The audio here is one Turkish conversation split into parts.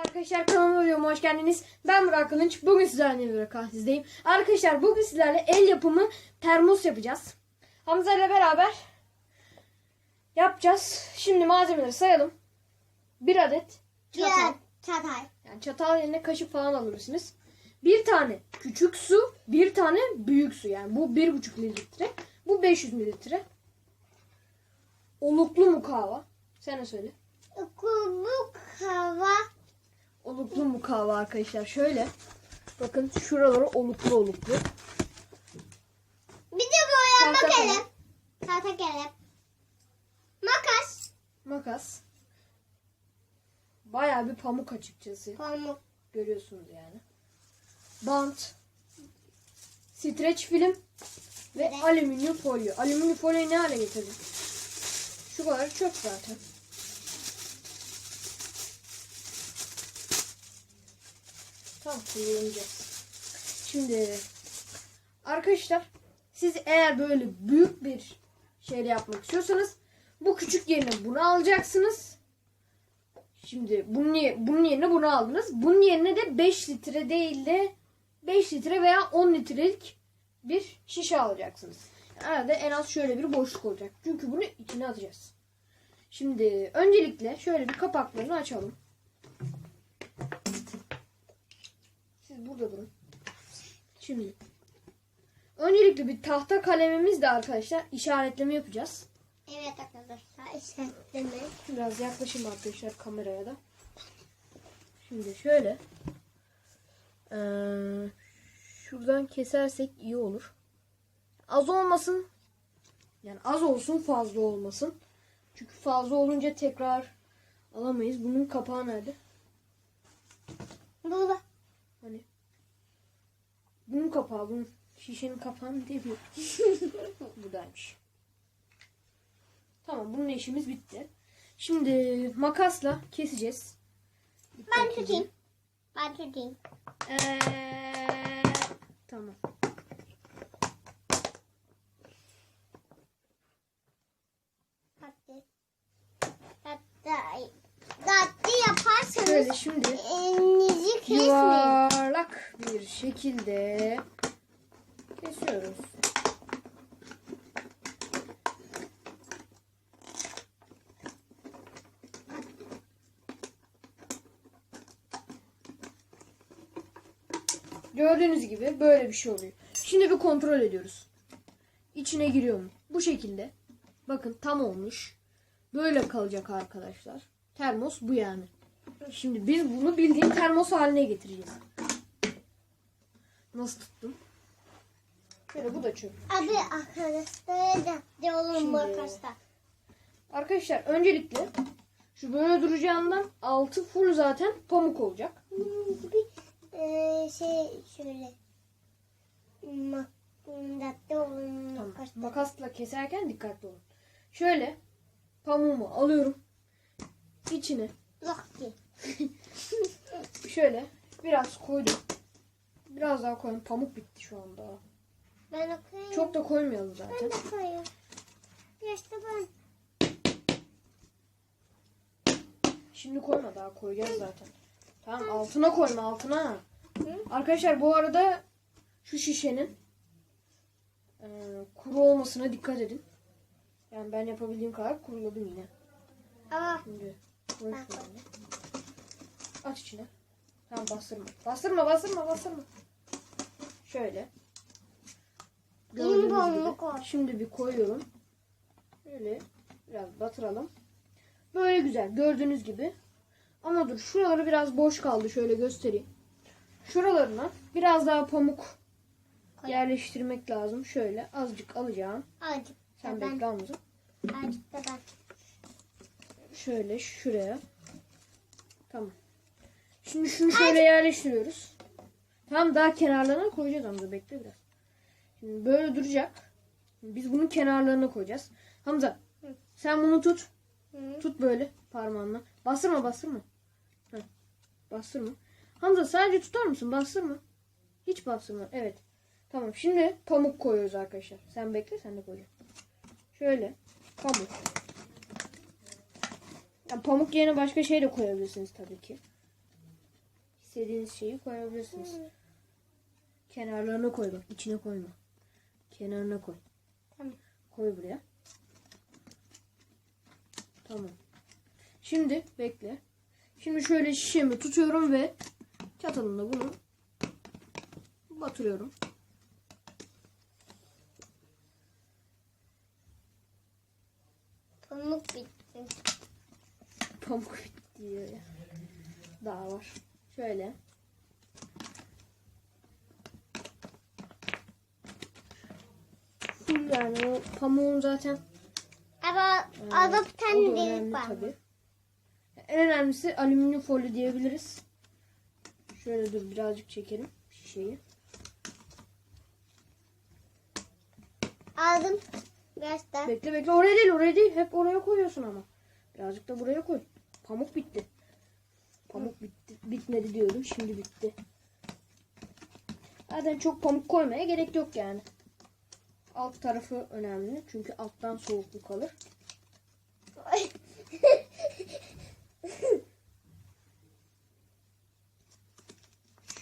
Arkadaşlar kanalıma videoma hoş geldiniz. Ben Burak Kılınç. Bugün sizlerle bir sizdeyim. Arkadaşlar bugün sizlerle el yapımı termos yapacağız. Hamza ile beraber yapacağız. Şimdi malzemeleri sayalım. Bir adet çatal. Çatay. Yani çatal yerine kaşık falan alırsınız. Bir tane küçük su, bir tane büyük su. Yani bu bir buçuk litre. Bu 500 mililitre. Oluklu mukava. Sen de söyle. Kubuk hava. Oluklu mukavva arkadaşlar. Şöyle. Bakın şuraları oluklu oluklu. Bir de boyama Tahta kalem. Tahta kalem. Makas. Makas. Bayağı bir pamuk açıkçası. Pamuk. Görüyorsunuz yani. Bant. Streç film. Ve Evet. alüminyum folyo. Alüminyum folyoyu ne hale getirdim? Şu kadar çöp zaten. Tamam kullanacağız. Şimdi arkadaşlar siz eğer böyle büyük bir şeyle yapmak istiyorsanız bu küçük yerine bunu alacaksınız. Şimdi bunun, bunun yerine bunu aldınız. Bunun yerine de 5 litre değil de 5 litre veya 10 litrelik bir şişe alacaksınız. Arada en az şöyle bir boşluk olacak. Çünkü bunu içine atacağız. Şimdi öncelikle şöyle bir kapaklarını açalım. Burada durun. Şimdi öncelikle bir tahta kalemimizle arkadaşlar işaretleme yapacağız. Evet arkadaşlar işaretleme. Biraz yaklaşayım arkadaşlar kameraya da. Şimdi şöyle. Ee, şuradan kesersek iyi olur. Az olmasın. Yani az olsun fazla olmasın. Çünkü fazla olunca tekrar alamayız. Bunun kapağı nerede? Burada. Bunun kapağı, bunun şişenin kapağını demiyor. Buradaymış. Tamam, bunun işimiz bitti. Şimdi makasla keseceğiz. Ben tutayım. Ben tutayım. Ee, tamam. Tatlı. Tatlı. Tatlı yaparsanız Şöyle şimdi elinizi kesmeyin. Bir şekilde kesiyoruz. Gördüğünüz gibi böyle bir şey oluyor. Şimdi bir kontrol ediyoruz. İçine giriyor mu? Bu şekilde. Bakın tam olmuş. Böyle kalacak arkadaşlar. Termos bu yani. Şimdi biz bunu bildiğin termos haline getireceğiz. Nasıl tuttum? Böyle bu da çöp. Adı arkadaşlara da de olun Şimdi- makasta. Arkadaşlar öncelikle şu böyle duracağından altı full zaten pamuk olacak. Hmm, gibi eee, şey şöyle ma tatlı olun Tamam. makasta. Makasla keserken dikkatli olun. Şöyle pamuğumu alıyorum. İçine şöyle biraz koydum. Biraz daha koyun. Pamuk bitti şu anda. Ben okuyayım. Çok da koymayalım zaten. Ben de koyayım. Ben. Şimdi koyma daha koyacağız zaten. Tamam altına koyma altına. Hı? Arkadaşlar bu arada şu şişenin e, kuru olmasına dikkat edin. Yani ben yapabildiğim kadar kuruladım yine. Ama Şimdi koy şöyle. Aç içine. Tamam bastırma. Bastırma bastırma bastırma. Şöyle. Gördüğünüz gibi. Şimdi bir koyuyorum. Böyle biraz batıralım. Böyle güzel gördüğünüz gibi. Ama dur şuraları biraz boş kaldı. Şöyle göstereyim. Şuralarına biraz daha pamuk Koy. yerleştirmek lazım. Şöyle azıcık alacağım. azıcık Sen ben. bekle Hamza. Azıcık da ben. Şöyle şuraya. Tamam. Şimdi şunu şöyle yerleştiriyoruz. Tamam daha kenarlarına koyacağız Hamza bekle biraz. Şimdi böyle duracak. Biz bunun kenarlarına koyacağız. Hamza Hı. sen bunu tut. Hı. Tut böyle parmağınla. Bastırma bastırma. Heh. Bastırma. Hamza sadece tutar mısın? Bastırma. Hiç bastırma. Evet. Tamam şimdi pamuk koyuyoruz arkadaşlar. Sen bekle sen de koyacaksın. Şöyle pamuk. Ya pamuk yerine başka şey de koyabilirsiniz tabii ki. istediğiniz şeyi koyabilirsiniz. Kenarlarına koy bak. içine koyma. Kenarına koy. Tamam. Koy buraya. Tamam. Şimdi bekle. Şimdi şöyle şişemi tutuyorum ve çatalımla bunu batırıyorum. Pamuk bitti. Pamuk bitti diyor ya. Daha var. Şöyle. Yani o pamuğun zaten Ama Evet, orada bir o da tane delik önemli var. tabii. En önemlisi alüminyum folyo diyebiliriz. Şöyle dur birazcık çekelim şişeyi. Aldım. Göster. Bekle bekle oraya değil oraya değil. Hep oraya koyuyorsun ama. Birazcık da buraya koy. Pamuk bitti. Pamuk bitti. Bitmedi diyordum. Şimdi bitti. Zaten çok pamuk koymaya gerek yok yani. Alt tarafı önemli. Çünkü alttan soğukluk kalır.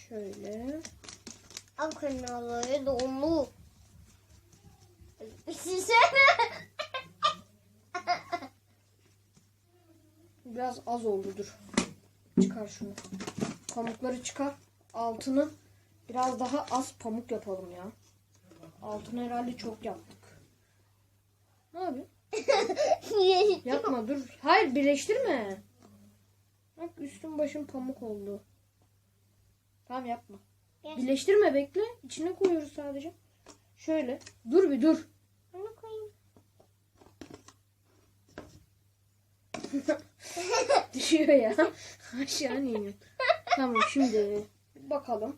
Şöyle. Al kenarları dolu. Size Biraz az oldu dur. Çıkar şunu. Pamukları çıkar. Altını biraz daha az pamuk yapalım ya. Altını herhalde çok yaptık. Ne yapıyorsun? Yapma dur. Hayır birleştirme. Bak üstüm başım pamuk oldu. Tamam yapma. Birleştirme bekle. İçine koyuyoruz sadece. Şöyle. Dur bir dur. Bunu koyayım. Düşüyor ya. Aşağı iniyor. Tamam şimdi bakalım.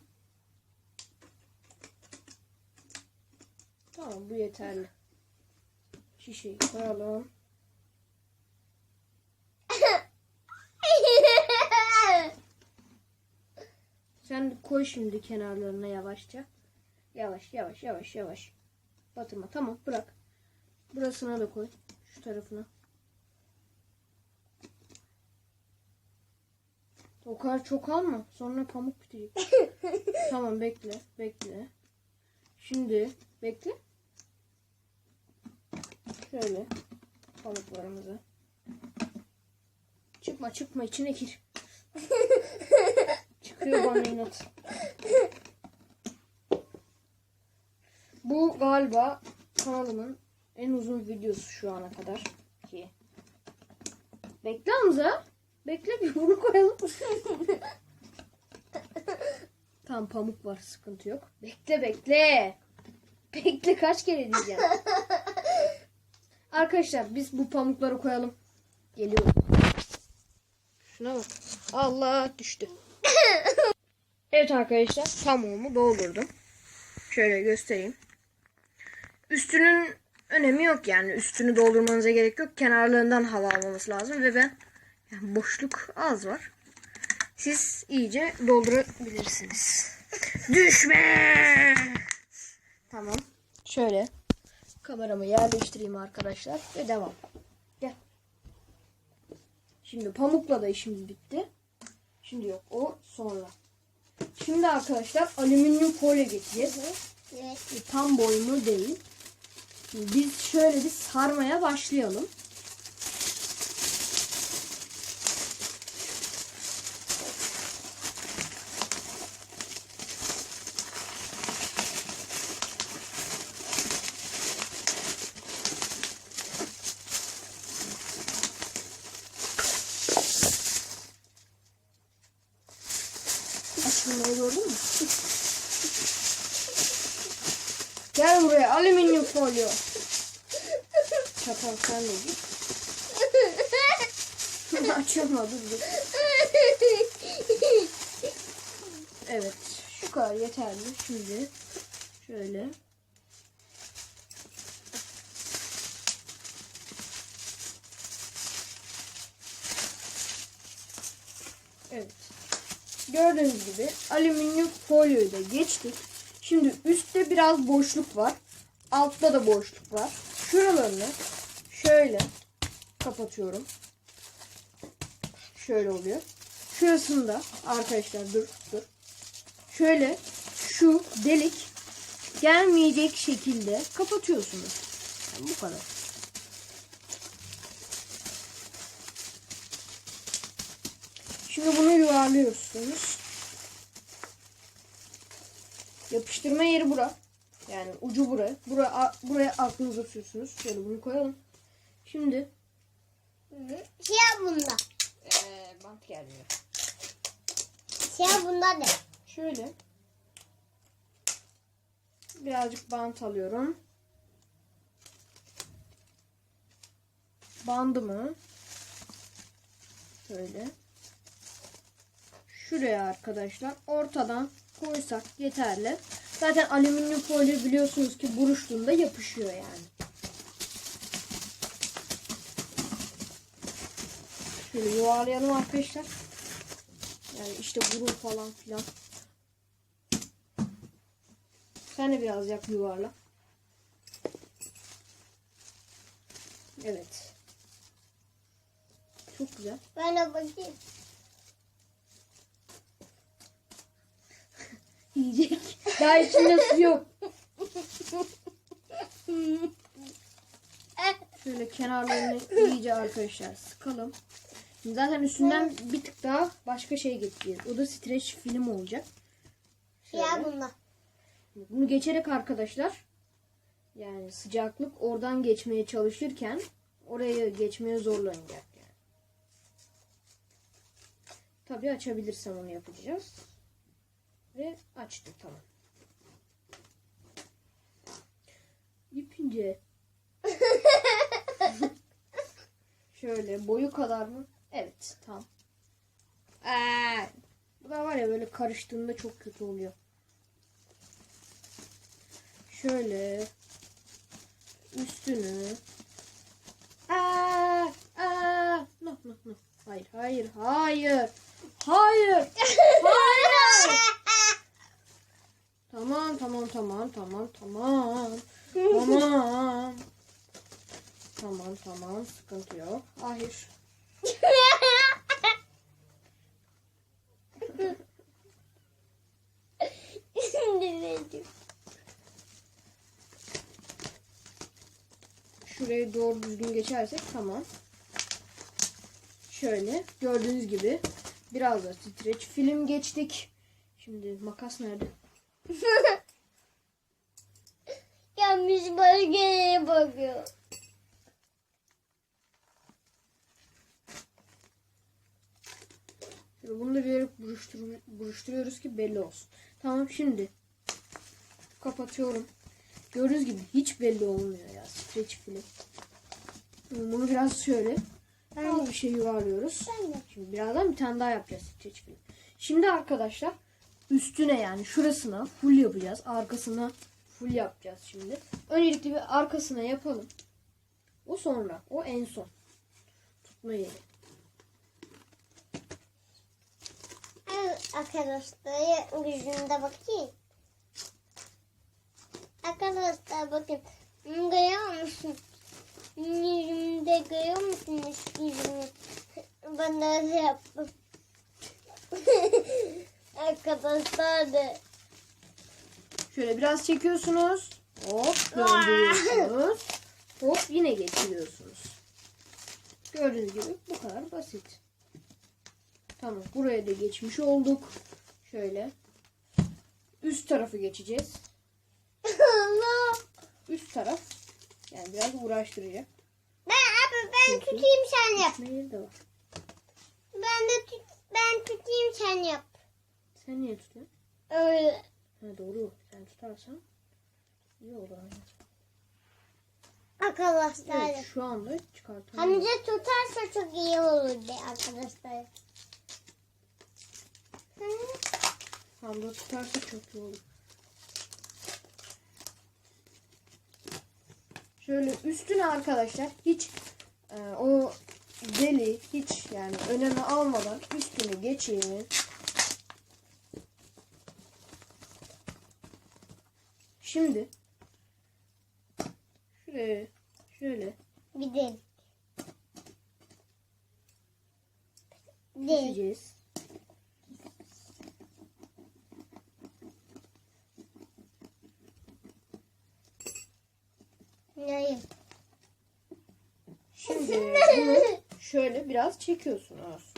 Tamam bu yeterli. Şişeyi koyalım. Sen koy şimdi kenarlarına yavaşça. Yavaş yavaş yavaş yavaş. Batırma. Tamam bırak. Burasına da koy. Şu tarafına. O kadar çok alma. Sonra pamuk bitecek. tamam bekle. Bekle. Şimdi bekle. Şöyle pamuklarımızı. Çıkma çıkma içine gir. Çıkıyor bana inat. Bu galiba kanalımın en uzun videosu şu ana kadar ki. Bekle Hamza. Bekle bir bunu koyalım. Tam pamuk var sıkıntı yok. Bekle bekle. Bekle kaç kere diyeceğim. Arkadaşlar biz bu pamukları koyalım. Geliyorum. Şuna bak. Allah düştü. evet arkadaşlar pamuğumu doldurdum. Şöyle göstereyim. Üstünün önemi yok yani. Üstünü doldurmanıza gerek yok. Kenarlarından hava almaması lazım ve ben yani boşluk az var. Siz iyice doldurabilirsiniz. Düşme! Tamam. Şöyle kameramı yerleştireyim arkadaşlar ve devam. Gel. Şimdi pamukla da işimiz bitti. Şimdi yok o sonra. Şimdi arkadaşlar alüminyum folyo getireceğiz. Evet. E, Tam boyunu değil. Şimdi biz şöyle bir sarmaya başlayalım. Açılmayı gördün mü? Gel buraya folyo. Çatal sen de git. Açılma dur dur. Evet şu kadar yeterli. Şimdi şöyle. Evet. Gördüğünüz gibi alüminyum folyoyu da geçtik. Şimdi üstte biraz boşluk var. Altta da boşluk var. Şuralarını şöyle kapatıyorum. Şöyle oluyor. şurasında arkadaşlar dur dur. Şöyle şu delik gelmeyecek şekilde kapatıyorsunuz. Yani bu kadar. Şimdi bunu yuvarlıyorsunuz. Yapıştırma yeri bura. Yani ucu buraya. Buraya, buraya aklınıza tutuyorsunuz. Şöyle bunu koyalım. Şimdi Siyah bunda. ee, bant gelmiyor. Siyah bunda ne? Şöyle birazcık bant alıyorum. Bandımı şöyle şuraya arkadaşlar ortadan koysak yeterli. Zaten alüminyum folyo biliyorsunuz ki buruştuğunda yapışıyor yani. Şöyle yuvarlayalım arkadaşlar. Yani işte burun falan filan. Sen de biraz yap yuvarla. Evet. Çok güzel. Ben de bakayım. Yiyecek. Daha içinde su yok. Şöyle kenarlarını iyice arkadaşlar sıkalım. Şimdi zaten üstünden bir tık daha başka şey getireceğiz. O da streç film olacak. Şöyle. bunda. Bunu geçerek arkadaşlar yani sıcaklık oradan geçmeye çalışırken oraya geçmeye zorlanacak yani. Tabii açabilirsem onu yapacağız. Ve açtık tamam. İp ince. Şöyle boyu kadar mı? Evet tamam. Aa, bu da var ya böyle karıştığında çok kötü oluyor. Şöyle üstünü Aa, aa, no, no, no. Hayır, hayır, hayır. Hayır. Hayır. Tamam, tamam, tamam, tamam, tamam. Tamam. Tamam, tamam. Sıkıntı yok. Hayır. Şurayı doğru düzgün geçersek tamam. Şöyle gördüğünüz gibi biraz da streç film geçtik. Şimdi makas nerede? Bölgeye bakıyor. Bunu da bir yere buruştur- buruşturuyoruz ki belli olsun. Tamam şimdi kapatıyorum. Gördüğünüz gibi hiç belli olmuyor ya streç film. Bunu biraz şöyle ben bir şey yuvarlıyoruz. Şimdi birazdan bir tane daha yapacağız streç film. Şimdi arkadaşlar üstüne yani şurasına full yapacağız. Arkasına full yapacağız şimdi. Öncelikle bir arkasına yapalım. O sonra. O en son. Tutma yeri. Arkadaşlar yüzünde bakayım. Arkadaşlar bakın. Görüyor musun? Yüzümde görüyor musunuz yüzümü? Ben de öyle yaptım. Arkadaşlar da. Şöyle biraz çekiyorsunuz. Hop döndürüyorsunuz. Hop yine geçiriyorsunuz. Gördüğünüz gibi bu kadar basit. Tamam buraya da geçmiş olduk. Şöyle. Üst tarafı geçeceğiz. Üst taraf. Yani biraz uğraştıracak. Ben abi ben tutayım sen yap. Ben de tut, ben tutayım sen yap. Sen niye tutuyorsun? Öyle. Ha doğru. Sen tutarsan iyi olur. aynen. Arkadaşlar. Evet şu anda çıkartamıyorum. Hamza tutarsa çok iyi olurdu arkadaşlar. Hamza tutarsa çok iyi olur. Şöyle üstüne arkadaşlar hiç e, o deli hiç yani öneme almadan üstüne geçeyim. Şimdi şuraya şöyle bir delik keseceğiz. Yayın. Şimdi bunu şöyle biraz çekiyorsunuz.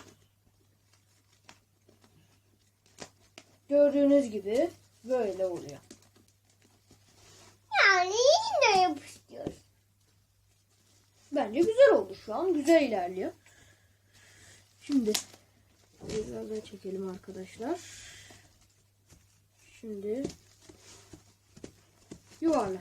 Gördüğünüz gibi böyle oluyor. Bence güzel oldu şu an. Güzel ilerliyor. Şimdi biraz daha çekelim arkadaşlar. Şimdi yuvarla.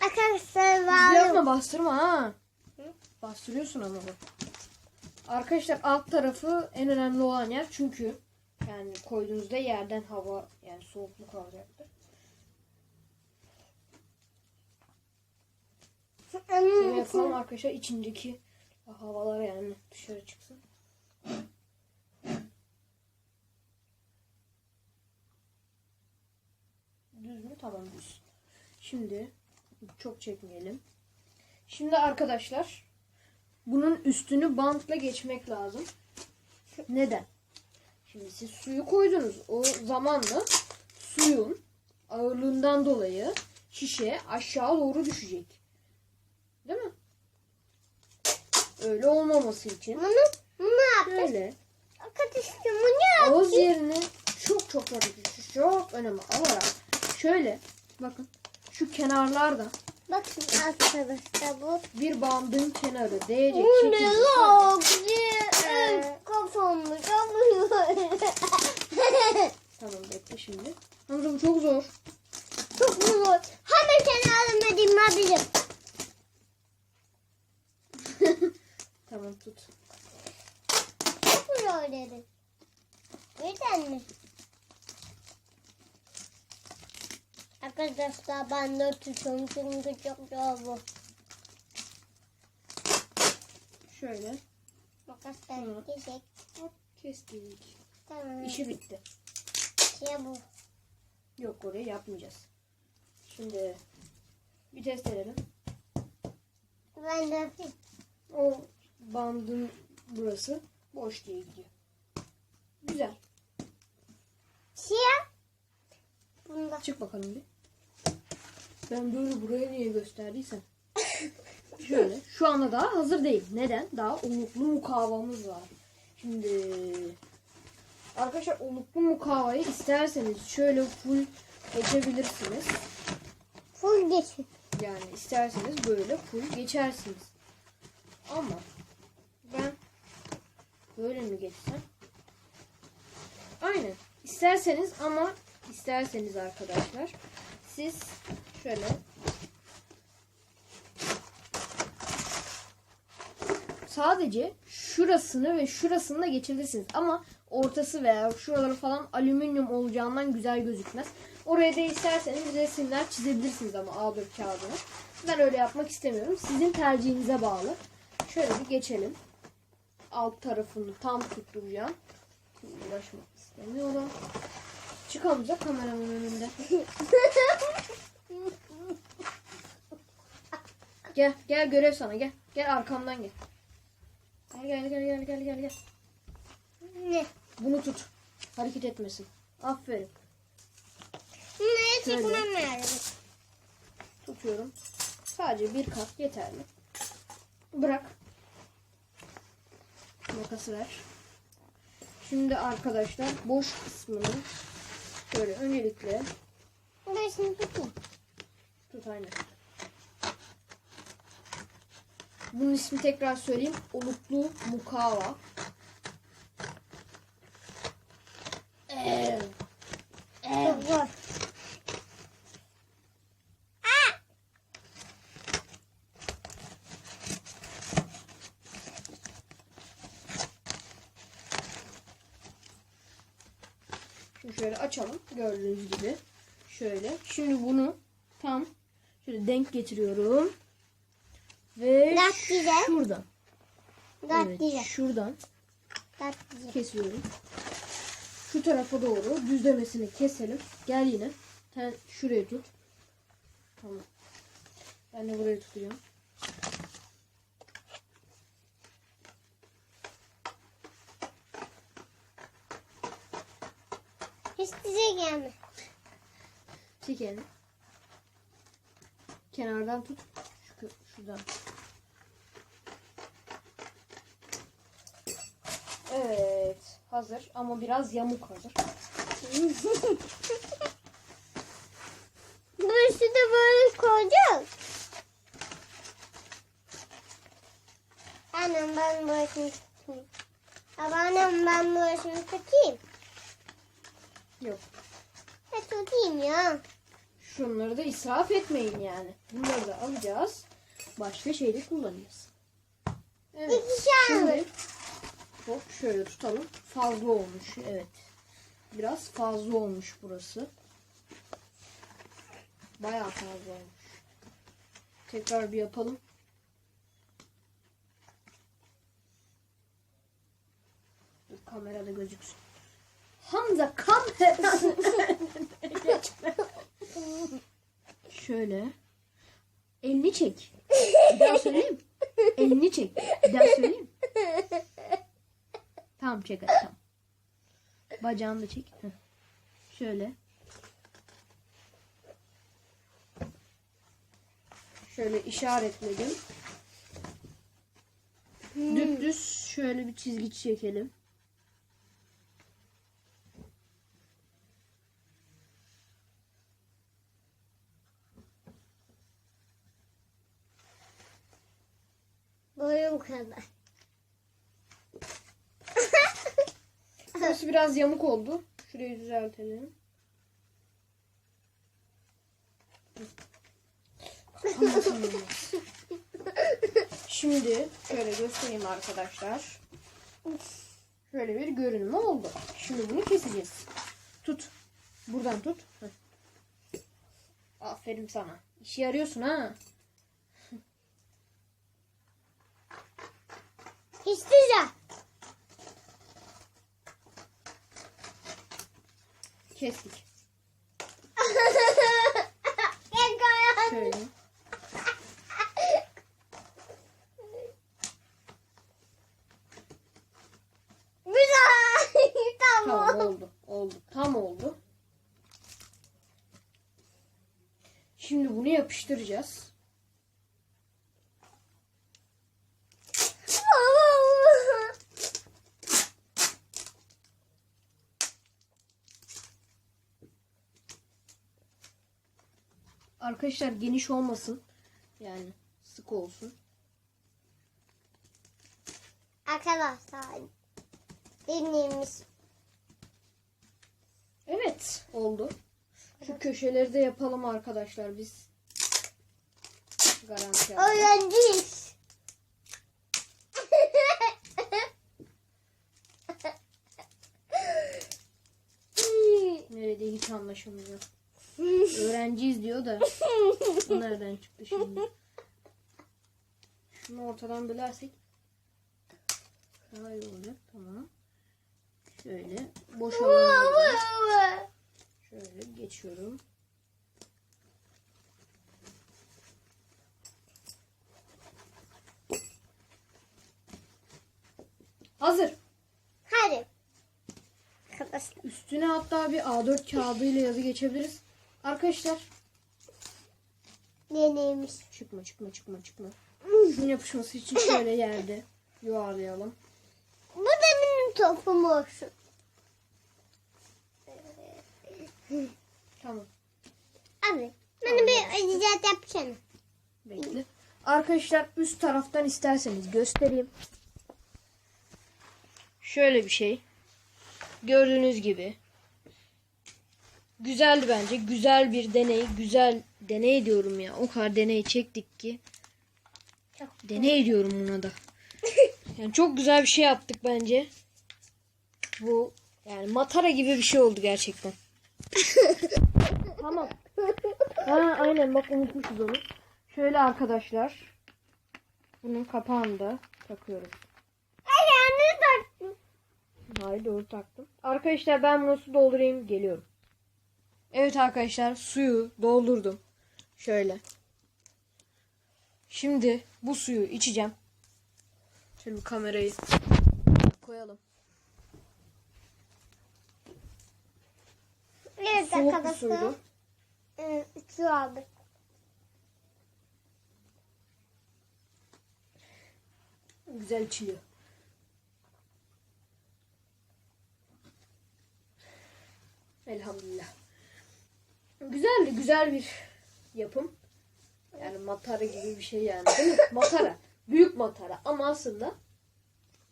Arkadaşlar var. yapma bastırma ha. Hı? Bastırıyorsun ama bak. Arkadaşlar alt tarafı en önemli olan yer çünkü yani koyduğunuzda yerden hava yani soğukluk alacaktır. Şöyle yapalım arkadaşlar içindeki havalar yani dışarı çıksın. Düz mü? Tamam düz. Şimdi çok çekmeyelim. Şimdi arkadaşlar bunun üstünü bantla geçmek lazım. Neden? Şimdi siz suyu koydunuz. O zamanla suyun ağırlığından dolayı şişe aşağı doğru düşecek. Değil mi? Öyle olmaması için Bunu, bunu ne yaptık? böyle Arkadaşlar bu ne ağız yerini çok çok çok çok önemli alarak şöyle bakın şu kenarlarda Bakın arkadaşlar bu. bir bandın kenarı değecek Bu ne şekilde la? Güzel. Kafamı çalıyor. Tamam bekle şimdi. Hamza bu çok zor. Çok zor. Hemen kenarıma edeyim abicim. Tamam tut. Çok zor dedim. Neden mi? Arkadaşlar ben de tutuyorum çünkü çok zor bu. Şöyle. Makaslar Hı. kesek. Hop kestik. Tamam. İşi bitti. Şey bu. Yok orayı yapmayacağız. Şimdi bir test edelim. Ben de yapayım. O bandın burası boş diye gidiyor. Güzel. Siyah. Bunda. Çık bakalım bir. Ben böyle buraya niye gösterdiysem. Şöyle. Şu anda daha hazır değil. Neden? Daha oluklu mukavamız var. Şimdi arkadaşlar oluklu mukavayı isterseniz şöyle full geçebilirsiniz. Full geçin. Yani isterseniz böyle full geçersiniz. Ama ben böyle mi geçsem? Aynen. İsterseniz ama isterseniz arkadaşlar siz şöyle sadece şurasını ve şurasını da geçebilirsiniz. Ama ortası veya şuraları falan alüminyum olacağından güzel gözükmez. Oraya da isterseniz resimler çizebilirsiniz ama A4 kağıdına. Ben öyle yapmak istemiyorum. Sizin tercihinize bağlı. Şöyle bir geçelim. Alt tarafını tam tutturacağım. Uğraşmak istemiyorum. Çıkamayacak kameramın önünde. Gel gel görev sana gel. Gel arkamdan gel. Gel gel gel gel gel gel gel. Ne? Bunu tut. Hareket etmesin. Aferin. Ne Şöyle. çekmem lazım. Tutuyorum. Sadece bir kat yeterli. Bırak. Makası ver. Şimdi arkadaşlar boş kısmını şöyle öncelikle Ben şimdi tutayım. tut aynen. Bunun ismi tekrar söyleyeyim. Oluklu mukava. Ee. Şimdi şöyle açalım. Gördüğünüz gibi. Şöyle. Şimdi bunu tam şöyle denk getiriyorum. Ve güzel. şuradan. Gat Evet, şuradan güzel. kesiyorum. Şu tarafa doğru düzlemesini keselim. Gel yine. Sen şuraya tut. Tamam. Ben de buraya tutuyorum. Hiç size gelme. Çek elini. Kenardan tut. Şu, şuradan. Evet. Hazır ama biraz yamuk hazır. Burası da böyle koyacağız. Annem ben burasını tutayım. Ama annem ben burasını tutayım. Yok. Ha tutayım ya. Şunları da israf etmeyin yani. Bunları da alacağız. Başka şeyde kullanacağız. Evet. İki tane. Şimdi hop şöyle tutalım. Fazla olmuş. Evet. Biraz fazla olmuş burası. Bayağı fazla olmuş. Tekrar bir yapalım. Kamerada gözüksün. Hamza geçme. Şöyle. Elini çek. Bir daha söyleyeyim. Elini çek. Bir daha söyleyeyim. Tamam çek hadi tamam. Bacağını da çek. Şöyle. Şöyle işaretledim. Dümdüz şöyle bir çizgi çekelim. Boyum kadar. Burası biraz yamuk oldu. Şurayı düzeltelim. Şimdi şöyle göstereyim arkadaşlar. Şöyle bir görünümü oldu. Şimdi bunu keseceğiz. Tut. Buradan tut. Heh. Aferin sana. İşe yarıyorsun ha. Hiç güzel. Kestik. Arkadaşlar geniş olmasın. Yani sık olsun. Arkadaşlar dinlemiş. Evet oldu. Şu köşeleri de yapalım arkadaşlar biz. Garanti. Öğrenciyiz. Nerede hiç anlaşılmıyor. Öğrenciyiz diyor da. Bu nereden çıktı şimdi? Şunu ortadan bölersek daha iyi olacak. Tamam. Şöyle boş alanı şöyle geçiyorum. Hazır. Hadi. Üstüne hatta bir A4 kağıdıyla yazı geçebiliriz. Arkadaşlar Deneymiş. çıkma çıkma çıkma çıkma. Şunun yapışması için şöyle yerde yuvarlayalım. Bu da benim topum olsun. Tamam. Abi. Bana bir icat yapsana. Bekle. Arkadaşlar üst taraftan isterseniz göstereyim. Şöyle bir şey. Gördüğünüz gibi. Güzeldi bence. Güzel bir deney. Güzel deney diyorum ya. O kadar deney çektik ki. Çok Deney diyorum ona da. Yani çok güzel bir şey yaptık bence. Bu yani matara gibi bir şey oldu gerçekten. tamam. Ha, aynen bak unutmuşuz onu. Şöyle arkadaşlar. Bunun kapağını da takıyoruz. Ayağını taktım. Hayır doğru taktım. Arkadaşlar ben bunu su doldurayım geliyorum. Evet arkadaşlar suyu doldurdum. Şöyle. Şimdi bu suyu içeceğim. Şöyle bir kamerayı koyalım. Evet Soğuk arkadaşlar. suydu. Evet, su aldık. Güzel içiliyor. Elhamdülillah. Güzeldi, güzel bir yapım. Yani matara gibi bir şey yani. Değil mi? Matara. Büyük matara ama aslında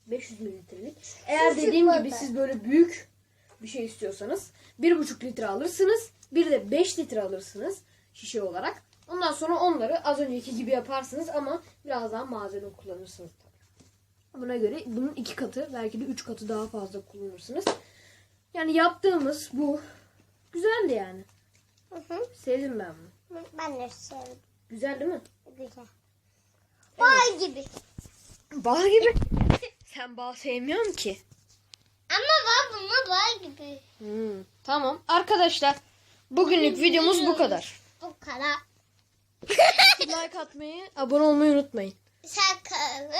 500 mililitrelik. Eğer Küçük dediğim gibi siz böyle büyük bir şey istiyorsanız 1,5 litre alırsınız. Bir de 5 litre alırsınız şişe olarak. Ondan sonra onları az önceki gibi yaparsınız ama biraz daha malzeme kullanırsınız. Buna göre bunun iki katı belki de üç katı daha fazla kullanırsınız. Yani yaptığımız bu. Güzeldi yani. Hı hı. Sevdim ben bunu. Ben de sevdim. Güzel değil mi? Güzel. Bal gibi. Bal gibi. Sen bal sevmiyorsun ki. Ama bal buna bal gibi. Hmm, tamam. Arkadaşlar bugünlük videomuz bu kadar. Bu kadar. like atmayı, abone olmayı unutmayın. Sakın.